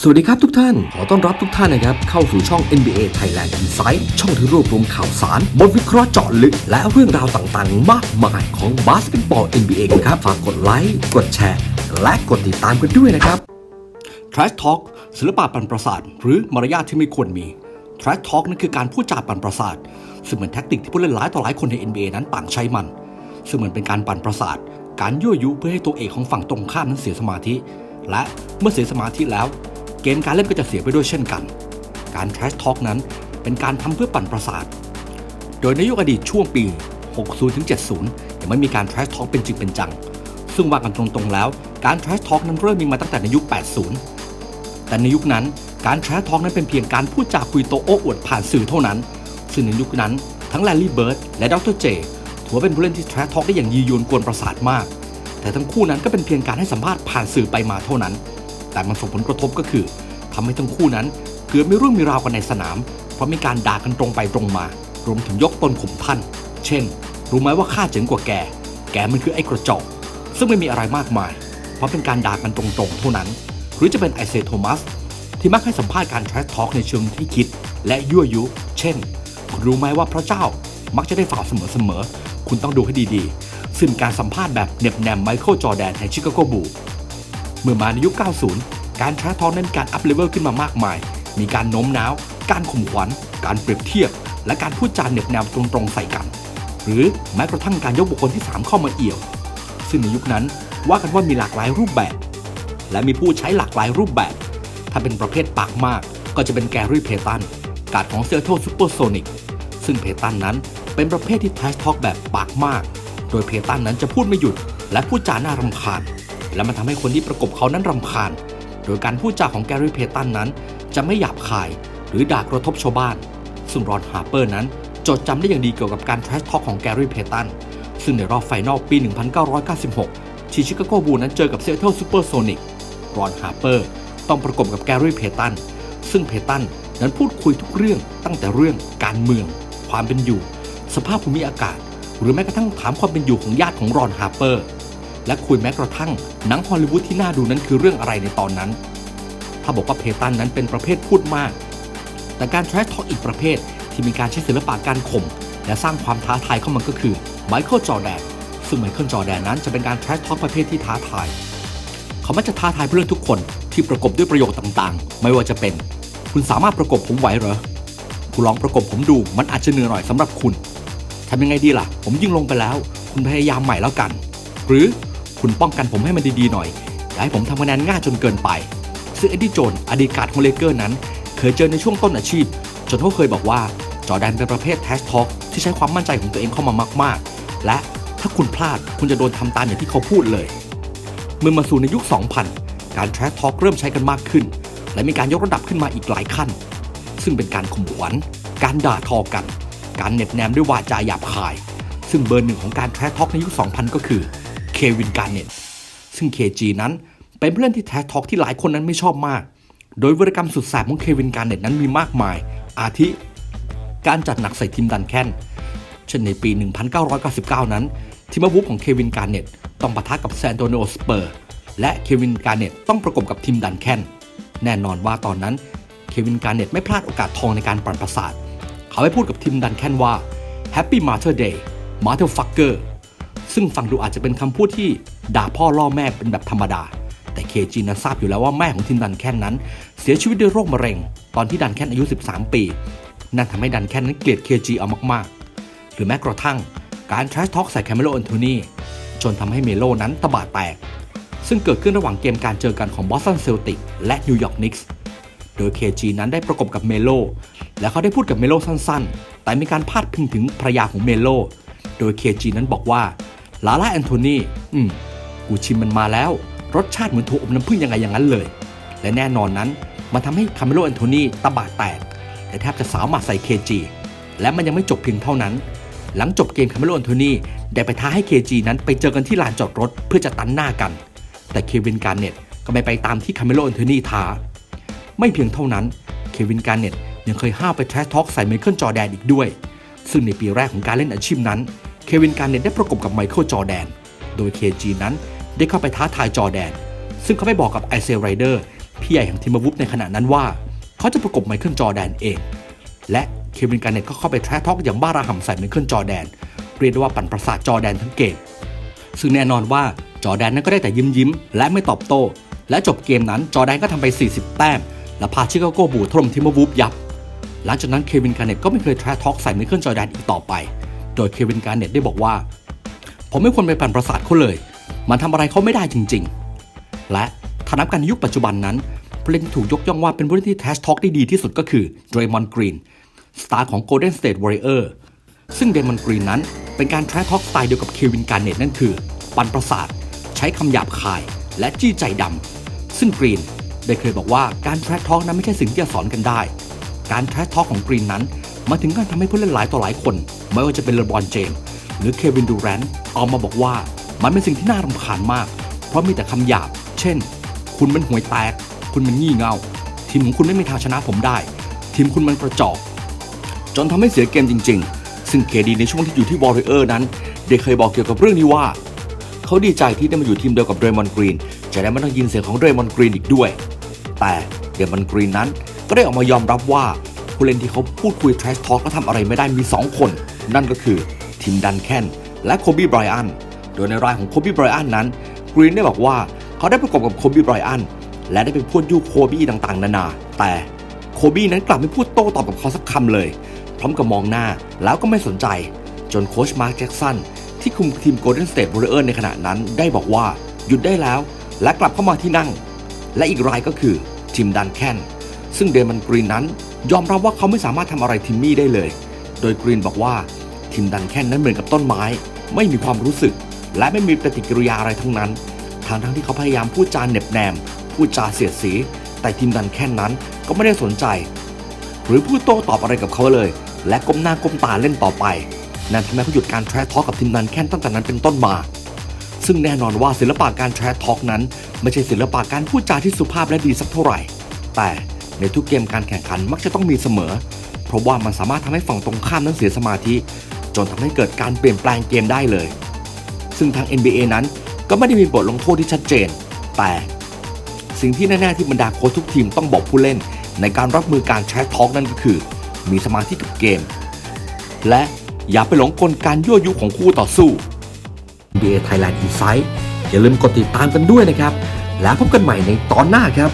สวัสดีครับทุกท่าน ขอต้อนรับทุกท่านนะครับ เข้าสู่ช่อง NBA Thailand Insight ช่องที่รวบรวมข่าวสาร บทวิเคราะห์เจาะลึก และเรื่องราวต่างๆ มากมายของบาสเกตบอล NBA กันครับ ฝากกดไลค์ กดแชร์ และกดติดตามกันด้วยนะครับ Trash Talk ศิลปะปั่นประสาท หรือมารยาทที่ไม่ควรมี Trash Talk นั่นคือการพูดจาปั่นประสาท ซึ่งเหมือนแท็กติกที่ผู้เล่นหลายต่อหลายคนใน NBA นั้นต่างใช้มัน ซึ่งเหมือนเป็นการปั่นประสาท การยั่วยุเพื่อให้ตัวเอกของฝั่งตรงข้ามนั้นเสียสมาธิ และเมื่อเสียสมาธิแล้ว เกมการเล่นก็จะเสียไปด้วยเช่นกัน การ Trash Talk นั้นเป็นการทำเพื่อปั่นประสาท โดยในยุคอดีตช่วงปี 60ถึง70 ยังไม่มีการ Trash Talk เป็นจริงเป็นจัง ซึ่งว่ากันตรงๆแล้ว การ Trash Talk นั้นเริ่มมีมาตั้งแต่ในยุค 80 แต่ในยุคนั้นการ Trash Talk นั้นเป็นเพียงการพูดจาคุยโตโอ้อวดผ่านสื่อเท่านั้น ซึ่งในยุคนั้นทั้งแลลี่เบิร์ดและดรเจถือว่าเป็นผู้เล่นที่ Trash Talk ได้อย่างยียวนกวนประสาทมาก แต่ทั้งคู่นั้นก็เป็นเพียงการให้สัมภาษณ์ผ่านสื่อไปมาเท่านั้น แต่มันส่งผลกระทบก็คือทำให้ทั้งคู่นั้นเกิดไม่เรื่องมีราวกันในสนาม เพราะมีการด่ากันตรงไปตรงมา รวมถึงยกตนข่มท่าน เช่น รู้ไหมว่าข้าเจ๋งกว่าแก แกมันคือไอ้กระจอก ซึ่งไม่มีอะไรมากมาย เพราะเป็นการด่ากันตรงๆ เท่านั้น หรือจะเป็นไอเซโทมัสที่มักให้สัมภาษณ์การ trash talk ในเชิงที่คิด และยั่วยุ เช่น คุณรู้ไหมว่าพระเจ้ามักจะได้ฝ่าวเสมอๆ คุณต้องดูให้ดีๆ ซึ่งการสัมภาษณ์แบบเน็บแนมไมเคิลจอร์แดนในชิคาโกบู มื่อมาในยุค 90 การแทรทอนั้นการอัพเลเวลขึ้นมามากมาย มีการโน้มน้าว การข่มขวัญ การเปรียบเทียบ และการพูดจาเหน็บแนวตรงๆใส่กัน หรือแม้กระทั่งการยกบุคคลที่ 3 เข้ามาเอี่ยว ซึ่งในยุคนั้นว่ากันว่ามีหลากหลายรูปแบบ และมีผู้ใช้หลากหลายรูปแบบ ถ้าเป็นประเภทปากมาก ก็จะเป็นแกรี่เพตันการของเซ a โ t ซูเปอร์โซนิกซึ่งเพตันนั้นเป็นประเภทที่แทชท็อกแบบปากมาก โดยเพตันนั้นจะพูดไม่หยุด และพูดจาน่ารำคาญ และมันทำให้คนที่ประกบเขานั้นรำคาญ โดยการพูดจาของแกรี่เพตันนั้น จะไม่หยาบคาย หรือด่ากระทบชาวบ้าน ซึ่งรอนฮาร์เปอร์นั้น จดจำได้อย่างดีเกี่ยวกับการแทชทอกของแกรี่เพตัน ซึ่งในรอบไฟนอลปี 1996 ที่ชิคาโกบูลนั้นเจอกับเซ a เ t ซูเปอร์โซนิกรอนฮาร์เปอร์ต้องประกบกับแกรี่เพตัน ซึ่งเพตันนั้นพูดคุยทุกเรื่องตั้งแต่เรื่องการเมือง ความเป็นอยู่ สภาพภูมิอากาศ หรือแม้กระทั่งถามความเป็นอยู่ของญาติของรอนฮาร์เปอร์ และคุยแม้กระทั่งหนังฮอลลีวูดที่น่าดูนั้นคือเรื่องอะไรในตอนนั้น ถ้าบอกว่าเพตันนั้นเป็นประเภทพูดมาก แต่การแทรชท็อกอีกประเภทที่มีการใช้ศิลปะการข่มและสร้างความท้าทายเข้ามาก็คือไมเคิลจอร์แดนซึ่งไมเคิลจอร์แดนนั้นจะเป็นการแทรชท็อกประเภทที่ท้าทาย เขามักจะท้าทายเพื่อนทุกคนที่ประกบด้วยประโยคต่างๆ ไม่ว่าจะเป็น คุณสามารถประกบผมไหวเหรอคุณลองประกบผมดูมันอาจจะเหนื่อยหน่อยสำหรับคุณทำยังไงดีล่ะ ผมยิงลงไปแล้ว คุณพยายามใหม่แล้วกัน หรือ คุณป้องกันผมให้มันดีๆหน่อยอย่าให้ผมทำคะแนนง่ายจนเกินไป ซึ่งเอ็ดดี้โจนอดีตการ์ดของเลเกอร์นั้น เคยเจอในช่วงต้นอาชีพ จนเขาเคยบอกว่าจอแดนเป็นประเภทแทชท็อกที่ใช้ความมั่นใจของตัวเองเข้ามามากๆ และถ้าคุณพลาดคุณจะโดนทำตามอย่างที่เขาพูดเลย เมื่อมาสู่ในยุค 2000 การแทรทท็อกเริ่มใช้กันมากขึ้น และมีการยกระดับขึ้นมาอีกหลายขั้น ซึ่งเป็นการข่มขวัญการด่าทอกัน การเหน็บแนมด้วยวาจาหยาบคาย ซึ่งเบอร์หนึ่งของการแทรท็อกในยุค 2000 ก็คือ เควินการเน็ตซึ่ง KG นั้นเป็นผู้เล่นที่แทรท็อกที่หลายคนนั้นไม่ชอบมาก โดยวรกรรมสุดแสบของเควินการเน็ตนั้นมีมากมาย อาทิ การจัดหนักใส่ทีมดันแคนเช่นในปี 1999 นั้น ทีมอาวุธของเควินการเน็ตต้องปะทะกับแซนโตเนโอสเปอร์ และเควินการเน็ตต้องประกบกับทีมดันแคนแน่นอนว่าตอนนั้นเควินการเน็ตไม่พลาดโอกาสทองในการปั่นประสาท เขาไปพูดกับทีมดันแคนว่า Happy Mother Day Motherfucker ซึ่งฟังดูอาจจะเป็นคำพูดที่ด่าพ่อล่อแม่เป็นแบบธรรมดา แต่เคจีนั้นทราบอยู่แล้วว่าแม่ของทีมดันแคนนั้น เสียชีวิตด้วยโรคมะเร็ง ตอนที่ดันแค่นอายุ 13 ปี นั่นทำให้ดันแคนนั้นเกลียดเคจีเอามากๆ หรือแม้กระทั่งการ trash talk ใส่แคมเมโลแอนโทนีจนทำให้เมโลนั้นตะบะแตก ซึ่งเกิดขึ้นระหว่างเกมการเจอกันของบอสตันเซลติกและนิวยอร์กนิกส์โดย KG นั้นได้ประกบกับเมโล และเขาได้พูดกับเมโลสั้นๆ แต่มีการพาดพิงถึงภรรยาของเมโล โดย KG นั้นบอกว่า ลาล่าแอนโทนีอืม กูชิมมันมาแล้ว รสชาติเหมือนถั่วอบน้ำผึ้งยังไงอย่างนั้นเลย และแน่นอนนั้น มันทำให้คาเมโลแอนโทนีตะบะแตก แต่แทบจะสาวหมาใส่ KG และมันยังไม่จบเพียงเท่านั้น หลังจบเกมคาเมโลแอนโทนีได้ไปท้าให้ KG นั้นไปเจอกันที่ลานจอดรถเพื่อจะตันหน้ากัน แต่เควินการเน็ตก็ไม่ไปตามที่คาเมโลแอนโทนีท้า ไม่เพียงเท่านั้น เควินการเน็ตยังเคยห้าวไปแทรชท็อกใส่ไมเคิลจอแดนอีกด้วย ซึ่งในปีแรกของการเล่นอาชีพนั้น เควินการเน็ตได้ประกบกับไมเคิลจอแดน โดย KG นั้นได้เข้าไปท้าทายจอแดน ซึ่งเขาไปบอกกับไอเซลไรเดอร์พี่ใหญ่ของทีมวูฟในขณะนั้นว่า เขาจะประกบไมเคิลจอแดนเอง และเควินการเน็ตก็เข้าไปแทรทอกอย่างบ้าระห่ำใส่ไมเคิลจอแดน เรียกได้ว่าปั่นประสาทจอแดนทั้งเกม ซึ่งแน่นอนว่าจอแดนนั้นก็ได้แต่ยิ้มยิ้มและไม่ตอบโต้ และจบเกมนั้นจอแดนก็ทำไป 40 แต้ม และพาชิคาโกบูลถล่มทีมวูฟยับ หลังจากนั้นเควินการเน็ตก็ไม่เคยแทรท็อกใส่ไมเคิลจอแดนอีกต่อไป โดยเควินการเน็ตได้บอกว่า ผมไม่ควรไปปั่นประสาทเขาเลย มันทำอะไรเขาไม่ได้จริง ๆ และถ้านับกันในยุคปัจจุบันนั้นผู้เล่นที่ถูกยกย่องว่าเป็นผู้เล่นที่แทชท็อกได้ดีที่สุดก็คือเดรมอนกรีนสตาร์ของ Golden State Warrior ซึ่งเดรมอนกรีนนั้นเป็นการแทชท็อกสไตล์เดียวกับเควินการเน็ตนั่นคือ ปั่นประสาท ใช้คำหยาบคาย และจี้ใจดำซึ่งกรีนได้เคยบอกว่าการแทชท็อกนั้นไม่ใช่สิ่งที่จะสอนกันได้ การแทชท็อกของกรีนนั้น มาถึงการทำให้ผู้เล่นหลายต่อหลายคน ไม่ว่าจะเป็นเลบรอนเจมส์หรือเควินดูแรนต์ออกมาบอกว่ามันเป็นสิ่งที่น่ารำคาญมาก เพราะมีแต่คำหยาบ เช่น คุณมันห่วยแตก คุณมันงี่เง่า ทีมของคุณไม่มีทางชนะผมได้ ทีมคุณมันกระจอก จนทำให้เสียเกมจริง ๆ ซึ่งเคดีในช่วงที่อยู่ที่วอริเออร์นั้น ได้เคยบอกเกี่ยวกับเรื่องนี้ว่า เขาดีใจที่ได้มาอยู่ทีมเดียวกับเดรมอนกรีน จะได้ไม่ต้องยินเสียงของเดรมอนกรีนอีกด้วย แต่เดรมอนกรีนนั้นก็ได้ออกมายอมรับว่า ผู้เล่นที่เขาพูดคุย trash talk และทำอะไรไม่ได้มี 2 คน นั่นก็คือทีมดันแคนและโคบีไบรอันโดยในรายของโคบีไบรอันนั้นกรีนได้บอกว่าเขาได้ประกบกับโคบีไบรอันและได้ไปพูดยุโคบีต่างๆ นานา แต่โคบีนั้นกลับไม่พูดโต้ตอบกับเขาสักคำเลย พร้อมกับมองหน้าแล้วก็ไม่สนใจ จนโค้ชมาร์คแจ็กสันที่คุมทีม Golden State Warriors ในขณะนั้นได้บอกว่าหยุดได้แล้ว และกลับเข้ามาที่นั่ง และอีกรายก็คือทีมดันแคนซึ่งเดมันกรีนนั้น ยอมรับว่าเขาไม่สามารถทำอะไรทิมมี่ได้เลย โดยกรีนบอกว่าทีมดันแคนนั้นเหมือนกับต้นไม้ ไม่มีความรู้สึก และไม่มีปฏิกิริยาอะไรทั้งนั้นทางทั้งที่เขาพยายามพูดจาเน็บแนม พูดจาเสียดสี แต่ทีมดันแคนนั้นก็ไม่ได้สนใจ หรือพูดโต้ตอบอะไรกับเขาเลย และก้มหน้าก้มตาเล่นต่อไป นั่นทำให้เขาหยุดการแทรทอกับทีมดันแคนตั้งแต่นั้นเป็นต้นมา ซึ่งแน่นอนว่าศิลปะการแทรทอกนั้น ไม่ใช่ศิลปะการพูดจาที่สุภาพและดีสักเท่าไหร่ แต่ ในทุกเกมการแข่งขันมักจะต้องมีเสมอ เพราะว่ามันสามารถทำให้ฝั่งตรงข้ามนั้นเสียสมาธิ จนทำให้เกิดการเปลี่ยนแปลงเกมได้เลย ซึ่งทาง NBA นั้นก็ไม่ได้มีบทลงโทษที่ชัดเจน แต่สิ่งที่แน่ๆที่บรรดาโค้ชทุกทีมต้องบอกผู้เล่น ในการรับมือการแทรทอกนั่นก็คือ มีสมาธิกับเกม และอย่าไปหลงกลการยั่วยุของคู่ต่อสู้ NBA Thailand Insight อย่าลืมกดติดตามกันด้วยนะครับ แล้วพบกันใหม่ในตอนหน้าครับ